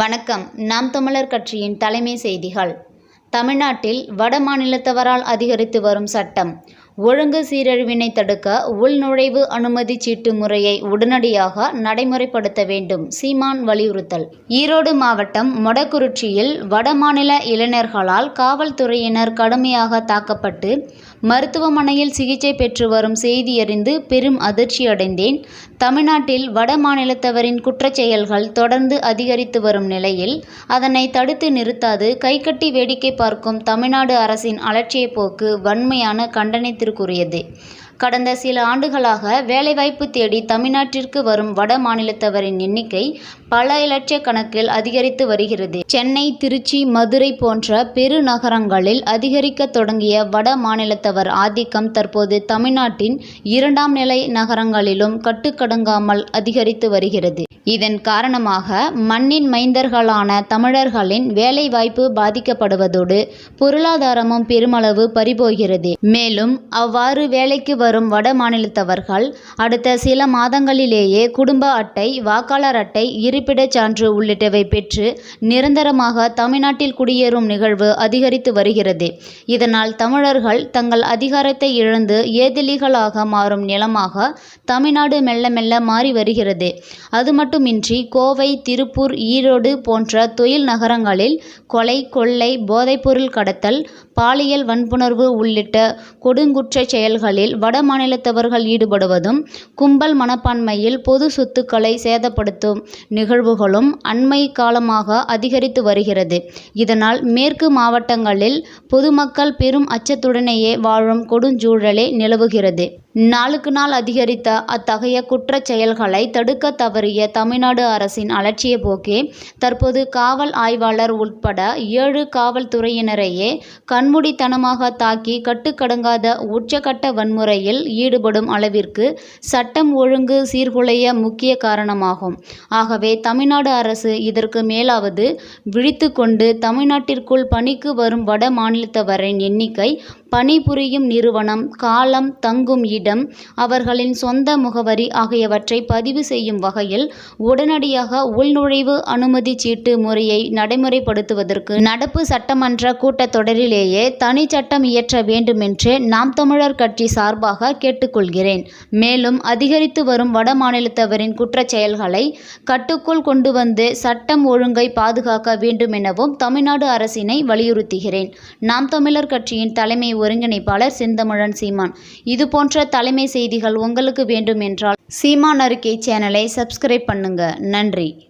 வணக்கம். நாம் தமிழர் கட்சியின் தலைமை செய்திகள். தமிழ்நாட்டில் வட மாநிலத்தவரால் அதிகரித்து வரும் சட்டம். ஒழுங்கு சீரழிவினை தடுக்க உள்நுழைவு அனுமதி சீட்டு முறையை உடனடியாக நடைமுறைப்படுத்த வேண்டும் சீமான் வலியுறுத்தல். ஈரோடு மாவட்டம் மொடக்குறிச்சியில் வடமாநில இளைஞர்களால் காவல்துறையினர் கடுமையாக தாக்கப்பட்டு மருத்துவமனையில் சிகிச்சை பெற்று வரும் செய்தியறிந்து பெரும் அதிர்ச்சியடைந்தேன் தமிழ்நாட்டில் வட மாநிலத்தவரின் குற்றச்செயல்கள் தொடர்ந்து அதிகரித்து வரும் நிலையில் அதனை தடுத்து நிறுத்தாது கைகட்டி வேடிக்கை பார்க்கும் தமிழ்நாடு அரசின் அலட்சிய போக்கு வன்மையான கண்டனத்திற்குரியது கடந்த சில ஆண்டுகளாக வேலைவாய்ப்பு தேடி தமிழ்நாட்டிற்கு வரும் வட மாநிலத்தவரின் எண்ணிக்கை பல இலட்சக்கணக்கில் அதிகரித்து வருகிறது. சென்னை திருச்சி மதுரை போன்ற பெருநகரங்களில் அதிகரிக்க தொடங்கிய வட மாநிலத்தவர் ஆதிக்கம் தற்போது தமிழ்நாட்டின் இரண்டாம் நிலை நகரங்களிலும் கட்டுக்கடங்காமல் அதிகரித்து வருகிறது. இதன் காரணமாக மண்ணின் மைந்தர்களான தமிழர்களின் வேலைவாய்ப்பு பாதிக்கப்படுவதோடு பொருளாதாரமும் பெருமளவு பறிபோகிறது. மேலும் அவ்வாறு வேலைக்கு வரும் வட மாநிலத்தவர்கள் அடுத்த சில மாதங்களிலேயே குடும்ப அட்டை வாக்காளர் அட்டை இருப்பிடச் சான்று உள்ளிட்டவை பெற்று நிரந்தரமாக தமிழ்நாட்டில் குடியேறும் நிகழ்வு அதிகரித்து வருகிறது. இதனால் தமிழர்கள் தங்கள் அதிகாரத்தை இழந்து ஏதிலிகளாக மாறும் நிலமாக தமிழ்நாடு மெல்ல மெல்ல மாறி வருகிறது. அது மட்டும் மட்டுமின்றி கோவை திருப்பூர் ஈரோடு போன்ற தொழில் நகரங்களில் கொலை கொள்ளை போதைப்பொருள் கடத்தல் பாலியல் வன்புணர்வு உள்ளிட்ட கொடுங்குற்றச் செயல்களில் வட மாநிலத்தவர்கள் ஈடுபடுவதும் கும்பல் மனப்பான்மையில் பொது சொத்துக்களை சேதப்படுத்தும் நிகழ்வுகளும் அண்மை காலமாக அதிகரித்து வருகிறது. இதனால் மேற்கு மாவட்டங்களில் பொதுமக்கள் பெரும் அச்சத்துடனேயே வாழும் கொடுஞ்சூழலே நிலவுகிறது. நாளுக்கு நாள் அதிகரித்த அத்தகைய குற்றச் செயல்களை தடுக்க தவறிய தமிழ்நாடு அரசின் அலட்சிய போக்கே தற்போது காவல் ஆய்வாளர் உட்பட ஏழு காவல்துறையினரையே கண்மூடித்தனமாக தாக்கி கட்டுக்கடங்காத உச்சகட்ட வன்முறையில் ஈடுபடும் அளவிற்கு சட்டம் ஒழுங்கு சீர்குலைய முக்கிய காரணமாகும். ஆகவே தமிழ்நாடு அரசு இதற்கு மேலாவது விழித்து கொண்டு தமிழ்நாட்டிற்குள் பணிக்கு வரும் வட மாநிலத்தவரின் எண்ணிக்கை பணிபுரியும் நிறுவனம் காலம் தங்கும் இடம் அவர்களின் சொந்த முகவரி ஆகியவற்றை பதிவு செய்யும் வகையில் உடனடியாக உள்நுழைவு அனுமதி சீட்டு முறையை நடைமுறைப்படுத்துவதற்கு நடப்பு சட்டமன்ற கூட்டத்தொடரிலேயே தனி சட்டம் இயற்ற வேண்டுமென்று நாம் தமிழர் கட்சி சார்பாக கேட்டுக்கொள்கிறேன். மேலும் அதிகரித்து வரும் வட மாநிலத்தவரின் குற்றச் செயல்களை கட்டுக்குள் கொண்டு வந்து சட்டம் ஒழுங்கை பாதுகாக்க வேண்டுமெனவும் தமிழ்நாடு அரசினை வலியுறுத்துகிறேன். நாம் தமிழர் கட்சியின் தலைமை ஒருங்கிணைப்பாளர் செந்தமிழன் சீமான். இதுபோன்ற தலைமை செய்திகள் உங்களுக்கு வேண்டும் என்றால் சீமான் அறிக்கை சேனலை சப்ஸ்கிரைப் பண்ணுங்க. நன்றி.